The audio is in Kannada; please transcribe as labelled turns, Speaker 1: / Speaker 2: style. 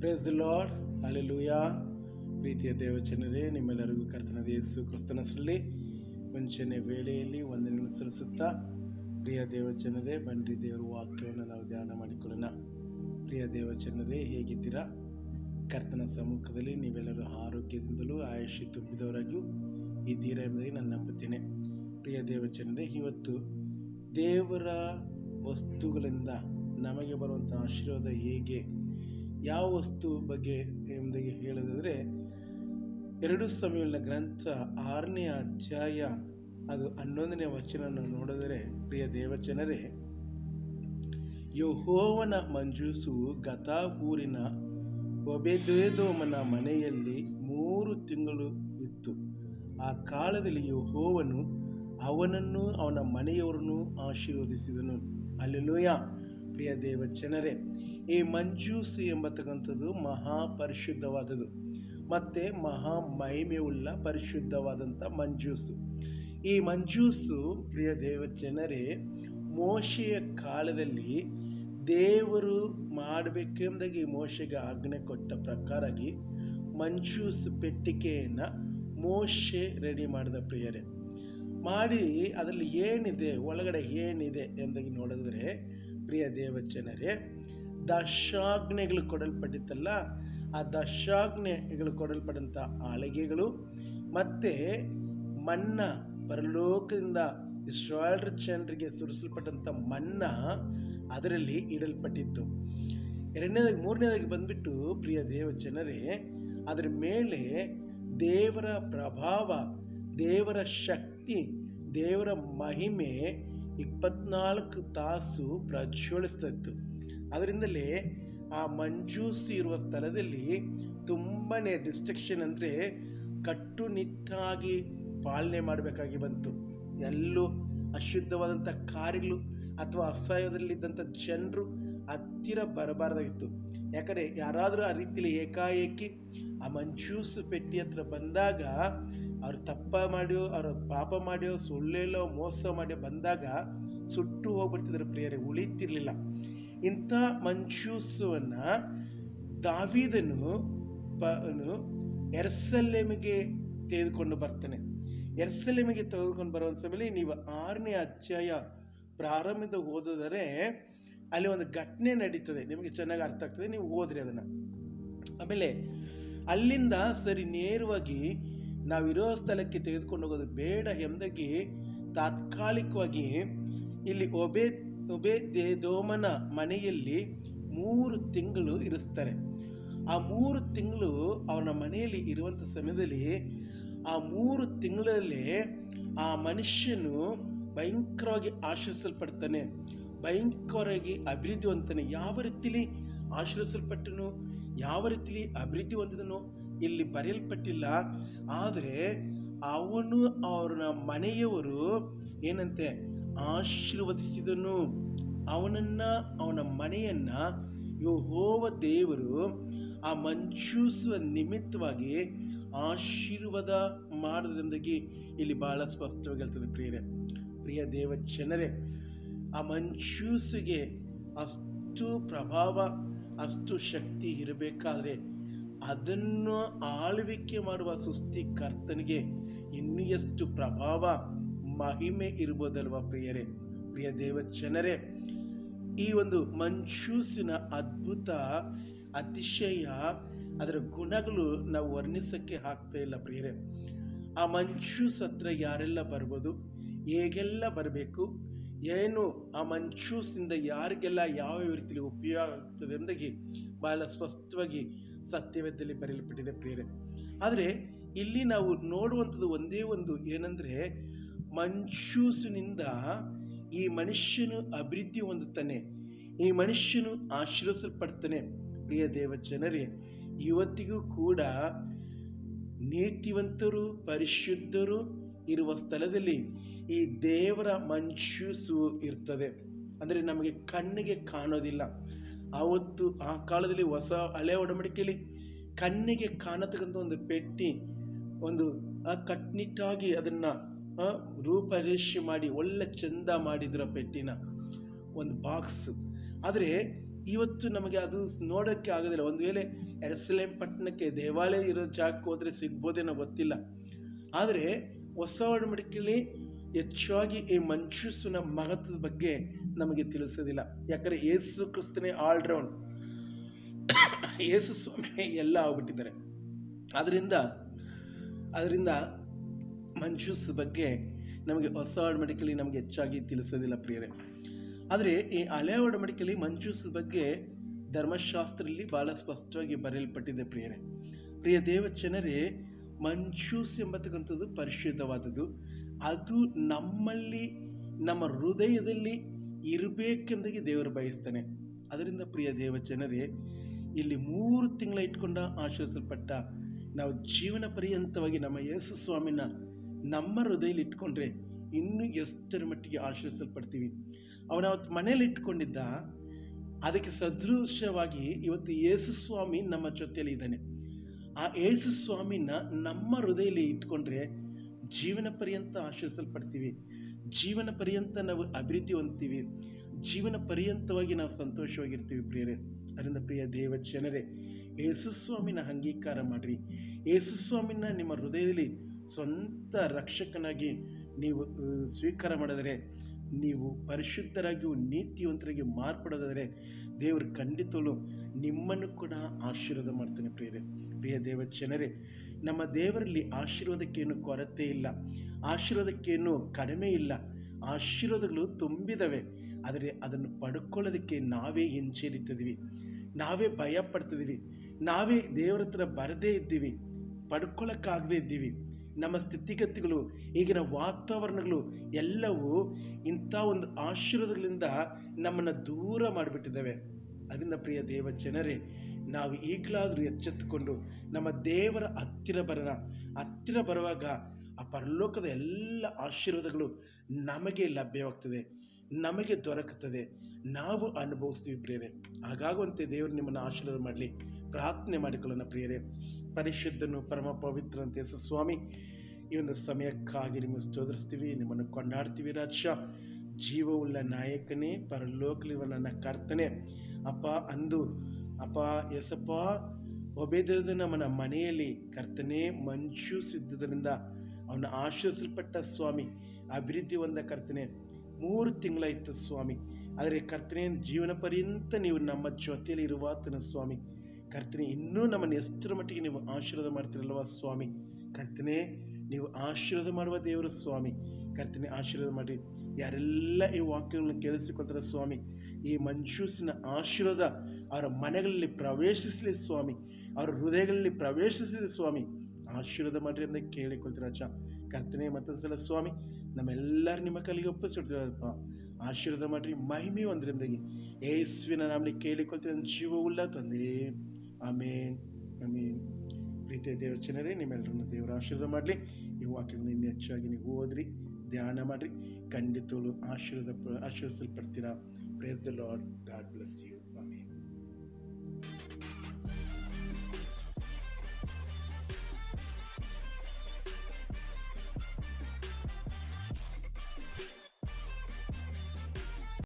Speaker 1: ಪ್ರೇಸ್ ದಿ ಲಾರ್ಡ್ ಲೂಯಾ ಪ್ರೀತಿಯ ದೇವಚನರೇ ನಿಮ್ಮೆಲ್ಲರಿಗೂ ಕರ್ತನ ಯೇಸು ಕ್ರಿಸ್ತನಸರಲ್ಲಿ ಮುಂಚೆನೆ ವೇಳೆಯಲ್ಲಿ ಒಂದು ಸಲ್ಲಿಸುತ್ತಾ ಪ್ರಿಯ ದೇವಚನರೇ ಬನ್ರಿ ದೇವರ ವಾಕ್ಯವನ್ನು ನಾವು ಧ್ಯಾನ ಮಾಡಿಕೊಳ್ಳೋಣ. ಪ್ರಿಯ ದೇವಚನರೇ ಹೇಗಿದ್ದೀರಾ? ಕರ್ತನ ಸಮ್ಮುಖದಲ್ಲಿ ನೀವೆಲ್ಲರೂ ಆರೋಗ್ಯದಿಂದಲೂ ಆಯುಷ್ಯ ತುಂಬಿದವರಾಗಿಯೂ ಇದ್ದೀರಾ ಎಂಬುದಾಗಿ ನಾನು ನಂಬುತ್ತೇನೆ. ಪ್ರಿಯ ದೇವಚನರೇ ಇವತ್ತು ದೇವರ ವಸ್ತುಗಳಿಂದ ನಮಗೆ ಬರುವಂಥ ಆಶೀರ್ವಾದ ಹೇಗೆ? ಯಾವ ವಸ್ತು ಬಗ್ಗೆ ಎಂಬುದಾಗಿ ಹೇಳೋದಾದರೆ, ಎರಡು ಸಮಯಗಳ ಗ್ರಂಥ ಆರನೇ ಅಧ್ಯಾಯ, ಅದು ಹನ್ನೊಂದನೇ ವಚನ ನೋಡಿದರೆ, ಪ್ರಿಯ ದೇವಚನರೇ ಯಹೋವನ ಮಂಜೂಸು ಗತಾ ಊರಿನ ಒಬೆದೇದೋಮನ ಮನೆಯಲ್ಲಿ ಮೂರು ತಿಂಗಳು ಇತ್ತು. ಆ ಕಾಲದಲ್ಲಿ ಯಹೋವನು ಅವನನ್ನು ಅವನ ಮನೆಯವರನ್ನು ಆಶೀರ್ವದಿಸಿದನು. ಅಲ್ಲಿ ಪ್ರಿಯ ದೇವ ಜನರೇ ಈ ಮಂಜೂಸಿ ಎಂಬತಕ್ಕಂಥದ್ದು ಮಹಾಪರಿಶುದ್ಧವಾದದ್ದು. ಮತ್ತು ಮಹಾ ಮಹಿಮೆಯುಳ್ಳ ಪರಿಶುದ್ಧವಾದಂಥ ಮಂಜೂಸು. ಈ ಮಂಜೂಸು ಪ್ರಿಯ ದೇವ ಜನರೇ ಮೋಶೆಯ ಕಾಲದಲ್ಲಿ ದೇವರು ಮಾಡಬೇಕೆಂದಾಗಿ ಮೋಶೆಗೆ ಆಜ್ಞೆ ಕೊಟ್ಟ ಪ್ರಕಾರಾಗಿ ಮಂಜೂಸ್ ಪೆಟ್ಟಿಗೆಯನ್ನು ಮೋಶೆ ರೆಡಿ ಮಾಡಿದ ಪ್ರಿಯರೇ. ಮಾಡಿ ಅದರಲ್ಲಿ ಏನಿದೆ, ಒಳಗಡೆ ಏನಿದೆ ಎಂದಾಗಿ ನೋಡಿದ್ರೆ, ಪ್ರಿಯ ದೇವಚನರೇ ದಶಾಜ್ಞೆಗಳು ಕೊಡಲ್ಪಟ್ಟಿತ್ತಲ್ಲ, ಆ ದಶಾಜ್ಞೆಗಳು ಕೊಡಲ್ಪಟ್ಟಂಥ ಆಳಿಗೆಗಳು ಮತ್ತು ಮನ್ನ, ಪರಲೋಕದಿಂದ ಇಸ್ರಾಯಲ್ ಜನರಿಗೆ ಸುರಿಸಲ್ಪಟ್ಟಂಥ ಮನ್ನ ಅದರಲ್ಲಿ ಇಡಲ್ಪಟ್ಟಿತ್ತು. ಎರಡನೇದಾಗಿ, ಮೂರನೇದಾಗಿ ಬಂದ್ಬಿಟ್ಟು ಪ್ರಿಯ ದೇವ ಜನರೇ, ಅದರ ಮೇಲೆ ದೇವರ ಪ್ರಭಾವ, ದೇವರ ಶಕ್ತಿ, ದೇವರ ಮಹಿಮೆ ಇಪ್ಪತ್ನಾಲ್ಕು ತಾಸು ಪ್ರಜ್ವಲಿಸ್ತಿತ್ತು ಅದರಿಂದಲೇ ಆ ಮಂಜೂಸಿ ಇರುವ ಸ್ಥಳದಲ್ಲಿ ತುಂಬಾ ಡಿಸ್ಟ್ರಕ್ಷನ್ ಅಂದರೆ ಕಟ್ಟುನಿಟ್ಟಾಗಿ ಪಾಲನೆ ಮಾಡಬೇಕಾಗಿ ಬಂತು. ಎಲ್ಲೂ ಅಶುದ್ಧವಾದಂಥ ಕಾರ್ಯಗಳು ಅಥವಾ ಅಸಹ್ಯದಲ್ಲಿದ್ದಂಥ ಜನರು ಹತ್ತಿರ ಬರಬಾರ್ದಾಗಿತ್ತು. ಯಾಕಂದರೆ ಯಾರಾದರೂ ಆ ರೀತಿಯಲ್ಲಿ ಏಕಾಏಕಿ ಆ ಮಂಜೂಸು ಪೆಟ್ಟಿ ಹತ್ರ ಬಂದಾಗ ಅವ್ರು ತಪ್ಪ ಮಾಡ್ಯೋ, ಅವ್ರ ಪಾಪ ಮಾಡ್ಯೋ ಸುಳ್ಳೆಲ್ಲೋ ಮೋಸ ಮಾಡ್ಯೋ ಬಂದಾಗ ಸುಟ್ಟು ಹೋಗ್ಬಿಡ್ತಿದ್ರು ಪ್ರಿಯರೇ, ಉಳಿತಿರ್ಲಿಲ್ಲ. ಇಂಥ ಮಂಚೂಸುವನ್ನ ದಾವಿದನು ಪನು ಎರ್ಸಲೆಮಿಗೆ ತೆಗೆದುಕೊಂಡು ಬರ್ತಾನೆ. ಎರ್ಸಲೆಮಿಗೆ ತೆಗೆದುಕೊಂಡು ಬರುವ ಸಮಯದಲ್ಲಿ ನೀವು ಆರನೇ ಅಧ್ಯಾಯ ಪ್ರಾರಂಭದ ಓದಿದರೆ ಅಲ್ಲಿ ಒಂದು ಘಟನೆ ನಡೀತದೆ. ನಿಮಗೆ ಚೆನ್ನಾಗಿ ಅರ್ಥ ಆಗ್ತದೆ. ನೀವು ಓದ್ರಿ ಅದನ್ನು. ಆಮೇಲೆ ಅಲ್ಲಿಂದ ಸರಿ ನೇರವಾಗಿ ನಾವಿರೋ ಸ್ಥಳಕ್ಕೆ ತೆಗೆದುಕೊಂಡು ಹೋಗೋದು ಬೇಡ ಎಂದಾಗಿ ತಾತ್ಕಾಲಿಕವಾಗಿ ಇಲ್ಲಿ ಒಬೆ ಒಬೆ ದೇದೋಮನ ಮನೆಯಲ್ಲಿ ಮೂರು ತಿಂಗಳು ಇರಿಸ್ತಾರೆ ಆ ಮೂರು ತಿಂಗಳು ಅವನ ಮನೆಯಲ್ಲಿ ಇರುವಂಥ ಸಮಯದಲ್ಲಿ ಆ ಮೂರು ತಿಂಗಳಲ್ಲಿ ಆ ಮನುಷ್ಯನು ಭಯಂಕರವಾಗಿ ಆಶ್ರಯಿಸಲ್ಪಡ್ತಾನೆ. ಭಯಂಕರವಾಗಿ ಅಭಿವೃದ್ಧಿ ಹೊಂದ್ತಾನೆ. ಯಾವ ರೀತಿಲಿ ಆಶ್ರಯಿಸಲ್ಪಟ್ಟನು? ಯಾವ ರೀತಿಲಿ ಅಭಿವೃದ್ಧಿ ಹೊಂದಿದನು? ಇಲ್ಲಿ ಬರೆಯಲ್ಪಟ್ಟಿಲ್ಲ. ಆದರೆ ಅವನು ಅವರ ಮನೆಯವರು ಏನಂತೆ? ಆಶೀರ್ವದಿಸಿದನು. ಅವನನ್ನ, ಅವನ ಮನೆಯನ್ನ ಯಹೋವ ದೇವರು ಆ ಮಂಜೂಸುವ ನಿಮಿತ್ತವಾಗಿ ಆಶೀರ್ವಾದ ಮಾಡೋದ್ರಿಂದಾಗಿ ಇಲ್ಲಿ ಬಹಳ ಸ್ಪಷ್ಟವಾಗಿ ಹೇಳ್ತದೆ ಪ್ರಿಯರೇ. ಪ್ರಿಯ ದೇವ ಜನರೇ, ಆ ಮಂಜೂಸಿಗೆ ಅಷ್ಟು ಪ್ರಭಾವ, ಅಷ್ಟು ಶಕ್ತಿ ಇರಬೇಕಾದ್ರೆ ಅದನ್ನು ಆಳ್ವಿಕೆ ಮಾಡುವ ಸುಸ್ತಿ ಕರ್ತನಿಗೆ ಇನ್ನೂ ಎಷ್ಟು ಪ್ರಭಾವ ಮಹಿಮೆ ಇರ್ಬೋದಲ್ವ ಪ್ರಿಯರೇ? ಪ್ರಿಯ ದೇವ ಜನರೇ ಈ ಒಂದು ಮಂಜೂಸಿನ ಅದ್ಭುತ ಅತಿಶಯ, ಅದರ ಗುಣಗಳು ನಾವು ವರ್ಣಿಸಕ್ಕೆ ಆಗ್ತಾ ಇಲ್ಲ ಪ್ರಿಯರೇ. ಆ ಮಂಜೂಸ್ ಹತ್ರ ಯಾರೆಲ್ಲ ಬರ್ಬೋದು? ಹೇಗೆಲ್ಲ ಬರಬೇಕು? ಏನು ಆ ಮಂಚೂಸಿಂದ ಯಾರಿಗೆಲ್ಲ ಯಾವ ರೀತಿಯಲ್ಲಿ ಉಪಯೋಗ ಆಗ್ತದೆ ಎಂದಾಗಿ ಬಹಳ ಸ್ಪಷ್ಟವಾಗಿ ಸತ್ಯವೇದದಲ್ಲಿ ಬರೆಯಲ್ಪಟ್ಟಿದೆ ಪ್ರಿಯರೇ. ಆದರೆ ಇಲ್ಲಿ ನಾವು ನೋಡುವಂಥದ್ದು ಒಂದೇ ಒಂದು ಏನಂದರೆ ಮಂಜೂಸಿನಿಂದ ಈ ಮನುಷ್ಯನು ಅಭಿವೃದ್ಧಿ ಹೊಂದುತ್ತಾನೆ. ಈ ಮನುಷ್ಯನು ಆಶೀರ್ವಿಸಲ್ಪಡ್ತಾನೆ ಪ್ರಿಯ ದೇವ ಜನರೇ ಇವತ್ತಿಗೂ ಕೂಡ ನೀತಿವಂತರು, ಪರಿಶುದ್ಧರು ಇರುವ ಸ್ಥಳದಲ್ಲಿ ಈ ದೇವರ ಮನ್ಶೂಸು ಇರ್ತದೆ. ಅಂದರೆ ನಮಗೆ ಕಣ್ಣಿಗೆ ಕಾಣೋದಿಲ್ಲ. ಆವತ್ತು ಆ ಕಾಲದಲ್ಲಿ ಹೊಸ ಹಳೆ ಒಡಂಬಡಿಕೆಯಲ್ಲಿ ಕಣ್ಣಿಗೆ ಕಾಣತಕ್ಕಂಥ ಒಂದು ಪೆಟ್ಟಿ, ಒಂದು ಕಟ್ನಿಟ್ಟಾಗಿ ಅದನ್ನು ರೂಪರೇಷೆ ಮಾಡಿ, ಒಳ್ಳೆ ಚಂದ ಮಾಡಿದ್ರು ಪೆಟ್ಟಿನ, ಒಂದು ಬಾಕ್ಸ್ ಆದರೆ ಇವತ್ತು ನಮಗೆ ಅದು ನೋಡೋಕ್ಕೆ ಆಗೋದಿಲ್ಲ. ಒಂದು ವೇಳೆ ಎರಸಲೇಂ ಪಟ್ಟಣಕ್ಕೆ ದೇವಾಲಯ ಇರೋ ಜಾಗಕ್ಕೆ ಹೋದರೆ ಸಿಗ್ಬೋದೇನೋ ಗೊತ್ತಿಲ್ಲ. ಆದರೆ ಹೊಸ ಒಡಂಬಡಿಕೆಯಲ್ಲಿ ಹೆಚ್ಚಾಗಿ ಈ ಮಂಜೂಸನ ಮಹತ್ವದ ಬಗ್ಗೆ ನಮಗೆ ತಿಳಿಸೋದಿಲ್ಲ. ಯಾಕಂದರೆ ಯೇಸು ಕ್ರಿಸ್ತನೇ ಆಲ್ರೌಂಡ್ ಯೇಸು ಸ್ವಾಮಿ ಎಲ್ಲ ಆಗ್ಬಿಟ್ಟಿದ್ದಾರೆ. ಅದರಿಂದ ಅದರಿಂದ ಮಂಜೂಸ್ ಬಗ್ಗೆ ನಮಗೆ ಹೊಸ ಒಡಂಬಡಿಕೆಯಲ್ಲಿ ನಮಗೆ ಹೆಚ್ಚಾಗಿ ತಿಳಿಸೋದಿಲ್ಲ ಪ್ರಿಯರೇ. ಆದರೆ ಈ ಹಳೆ ಒಡಂಬಡಿಕೆಯಲ್ಲಿ ಮಂಜೂಸ್ ಬಗ್ಗೆ ಧರ್ಮಶಾಸ್ತ್ರದಲ್ಲಿ ಬಹಳ ಸ್ಪಷ್ಟವಾಗಿ ಬರೆಯಲ್ಪಟ್ಟಿದೆ ಪ್ರಿಯರೇ. ಪ್ರಿಯ ದೇವಚನರೇ ಮಂಜೂಸ್ ಎಂಬತಕ್ಕಂಥದ್ದು ಪರಿಶುದ್ಧವಾದದ್ದು. ಅದು ನಮ್ಮಲ್ಲಿ, ನಮ್ಮ ಹೃದಯದಲ್ಲಿ ಇರಬೇಕೆಂದಾಗಿ ದೇವರು ಬಯಸ್ತಾನೆ. ಅದರಿಂದ ಪ್ರಿಯ ದೇವಜನರೇ, ಇಲ್ಲಿ ಮೂರು ತಿಂಗಳ ಇಟ್ಕೊಂಡ ಆಶ್ರಯಿಸಲ್ಪಟ್ಟ ನಾವು ಜೀವನ ಪರ್ಯಂತವಾಗಿ ನಮ್ಮ ಯೇಸು ಸ್ವಾಮಿನ ನಮ್ಮ ಹೃದಯಲ್ಲಿ ಇಟ್ಕೊಂಡ್ರೆ ಇನ್ನೂ ಎಷ್ಟರ ಮಟ್ಟಿಗೆ ಆಶ್ರಯಿಸಲ್ಪಡ್ತೀವಿ ಅವನ ಅವತ್ತು ಮನೇಲಿ ಇಟ್ಕೊಂಡಿದ್ದ, ಅದಕ್ಕೆ ಸದೃಶವಾಗಿ ಇವತ್ತು ಯೇಸು ಸ್ವಾಮಿ ನಮ್ಮ ಜೊತೆಯಲ್ಲಿ ಇದ್ದಾನೆ. ಆ ಯೇಸು ಸ್ವಾಮಿನ ನಮ್ಮ ಹೃದಯಲ್ಲಿ ಇಟ್ಕೊಂಡ್ರೆ ಜೀವನ ಪರ್ಯಂತ ಆಶ್ರಯಿಸಲ್ಪಡ್ತೀವಿ ಜೀವನ ಪರ್ಯಂತ ನಾವು ಅಭಿವೃದ್ಧಿ ಹೊಂದ್ತೀವಿ. ಜೀವನ ಪರ್ಯಂತವಾಗಿ ನಾವು ಸಂತೋಷವಾಗಿರ್ತೀವಿ ಪ್ರಿಯರೇ. ಅದರಿಂದ ಪ್ರಿಯ ದೇವ ಜನರೇ, ಯೇಸು ಸ್ವಾಮಿನ ಅಂಗೀಕಾರ ಮಾಡಿರಿ. ಯೇಸು ಸ್ವಾಮಿನ ನಿಮ್ಮ ಹೃದಯದಲ್ಲಿ ಸ್ವಂತ ರಕ್ಷಕನಾಗಿ ನೀವು ಸ್ವೀಕಾರ ಮಾಡಿದರೆ, ನೀವು ಪರಿಶುದ್ಧರಾಗಿಯೂ ನೀತಿವಂತರಾಗಿ ಮಾರ್ಪಡೋದಾದರೆ ದೇವರು ಖಂಡಿತವೂ ನಿಮ್ಮನ್ನು ಕೂಡ ಆಶೀರ್ವಾದ ಮಾಡ್ತಾನೆ ಪ್ರಿಯರೇ. ಪ್ರಿಯ ದೇವ ಜನರೇ, ನಮ್ಮ ದೇವರಲ್ಲಿ ಆಶೀರ್ವಾದಕ್ಕೇನು ಕೊರತೆ ಇಲ್ಲ, ಆಶೀರ್ವಾದಕ್ಕೇನು ಕಡಿಮೆ ಇಲ್ಲ, ಆಶೀರ್ವಾದಗಳು ತುಂಬಿದವೆ, ಆದರೆ ಅದನ್ನು ಪಡ್ಕೊಳ್ಳೋದಕ್ಕೆ ನಾವೇ ಹಿಂಜರಿತಿದ್ದೀವಿ, ನಾವೇ ಭಯ ಪಡ್ತಿದ್ದೀವಿ ನಾವೇ ದೇವರ ಹತ್ರ ಬರದೇ ಇದ್ದೀವಿ, ಪಡ್ಕೊಳ್ಳೋಕ್ಕಾಗದೇ ಇದ್ದೀವಿ. ನಮ್ಮ ಸ್ಥಿತಿಗತಿಗಳು, ಈಗಿನ ವಾತಾವರಣಗಳು ಎಲ್ಲವೂ ಇಂಥ ಒಂದು ಆಶೀರ್ವಾದಗಳಿಂದ ನಮ್ಮನ್ನು ದೂರ ಮಾಡಿಬಿಟ್ಟಿದ್ದಾವೆ. ಅದನ್ನು ಪ್ರಿಯ ದೇವ ಜನರೇ, ನಾವು ಈಗಲಾದರೂ ಎಚ್ಚೆತ್ತುಕೊಂಡು ನಮ್ಮ ದೇವರ ಹತ್ತಿರ ಬರೋಣ. ಹತ್ತಿರ ಬರುವಾಗ ಆ ಪರಲೋಕದ ಎಲ್ಲ ಆಶೀರ್ವಾದಗಳು ನಮಗೆ ಲಭ್ಯವಾಗ್ತದೆ. ನಮಗೆ ದೊರಕುತ್ತದೆ. ನಾವು ಅನುಭವಿಸ್ತೀವಿ ಪ್ರೇರೆ ಹಾಗಾಗುವಂತೆ ದೇವರು ನಿಮ್ಮನ್ನು ಆಶೀರ್ವಾದ ಮಾಡಲಿ. ಪ್ರಾರ್ಥನೆ ಮಾಡಿಕೊಳ್ಳೋಣ ಪ್ರಿಯರೇ. ಪರಿಶುದ್ಧನು ಪರಮ ಪವಿತ್ರ ಅಂತ ಯೇಸು ಸ್ವಾಮಿ ಈ ಒಂದು ಸಮಯಕ್ಕಾಗಿ ನಿಮ್ಮ ಸ್ತೋತ್ರಿಸ್ತೀವಿ, ನಿಮ್ಮನ್ನು ಕೊಂಡಾಡ್ತೀವಿ ರಾಜ. ಜೀವವುಳ್ಳ ನಾಯಕನೇ ಪರಲೋಕಲಿರುವ ನನ್ನ ಕರ್ತನೆ. ಅಪ್ಪ ಅಂದು, ಅಪ್ಪ ಎಸಪ್ಪ ಒಬೇದದ ನಮ್ಮನ ಮನೆಯಲ್ಲಿ ಕರ್ತನೆ ಮಂಜು ಸಿದ್ಧದರಿಂದ ಅವನ ಆಶ್ರಯಿಸಲ್ಪಟ್ಟ ಸ್ವಾಮಿ, ಅಭಿವೃದ್ಧಿ ಹೊಂದ ಕರ್ತನೆ. ಮೂರು ತಿಂಗಳಾಯಿತು ಸ್ವಾಮಿ, ಆದರೆ ಕರ್ತನೆ, ಜೀವನ ಪರ್ಯಂತ ನೀವು ನಮ್ಮ ಜೊತೆಯಲ್ಲಿ ಇರುವಾತನ ಸ್ವಾಮಿ. ಕರ್ತನೆ, ಇನ್ನೂ ನಮ್ಮನ್ನು ಎಷ್ಟರ ಮಟ್ಟಿಗೆ ನೀವು ಆಶೀರ್ವಾದ ಮಾಡ್ತೀರಲ್ವ ಸ್ವಾಮಿ? ಕರ್ತನೆ, ನೀವು ಆಶೀರ್ವಾದ ಮಾಡುವ ದೇವರ ಸ್ವಾಮಿ. ಕರ್ತನೆ, ಆಶೀರ್ವಾದ ಮಾಡಿ. ಯಾರೆಲ್ಲ ಈ ವಾಕ್ಯಗಳನ್ನು ಕೇಳಿಸಿಕೊಳ್ತಾರೆ ಸ್ವಾಮಿ, ಈ ಮಂಜೂಸಿನ ಆಶೀರ್ವಾದ ಅವರ ಮನೆಗಳಲ್ಲಿ ಪ್ರವೇಶಿಸಲಿ ಸ್ವಾಮಿ, ಅವರ ಹೃದಯಗಳಲ್ಲಿ ಪ್ರವೇಶಿಸಲಿ ಸ್ವಾಮಿ. ಆಶೀರ್ವಾದ ಮಾಡಿರಿ ಅಂತ ಕೇಳಿಕೊಳ್ತೀರ ಅಚ್ಚ ಕರ್ತನೆ, ಮತ್ತೊಂದ್ಸಲ ಸ್ವಾಮಿ, ನಮ್ಮೆಲ್ಲರೂ ನಿಮ್ಮ ಕಲಿಗೆ ಒಪ್ಪಿಸಿಡ್ತೀರಪ್ಪ ಆಶೀರ್ವಾದ ಮಾಡಿರಿ, ಮಹಿಮೆ ಒಂದರಿಂದಾಗಿ ಯೇಸುವಿನ ನಾಮಲ್ಲಿ ಕೇಳಿಕೊಳ್ತೀರ, ಜೀವವುಳ್ಳ ತಂದೆ. ಆಮೇನ್ ಆಮೇನ್. ಪ್ರೀತಿಯ ದೇವರ ಜನರೇ, ನಿಮ್ಮೆಲ್ಲರನ್ನು ದೇವರ ಆಶೀರ್ವಾದ ಮಾಡಲಿ. ಈ ವಾಕ್ಯಗಳನ್ನು ಇನ್ನೂ ಹೆಚ್ಚಾಗಿ ನೀವು ಓದ್ರಿ, ಧ್ಯಾನ ಮಾಡಿರಿ. ಖಂಡಿತಗಳು ಆಶೀರ್ವಾದ, ಆಶೀರ್ವಿಸಲ್ಪಡ್ತೀರಾ? Praise the lord god bless you amen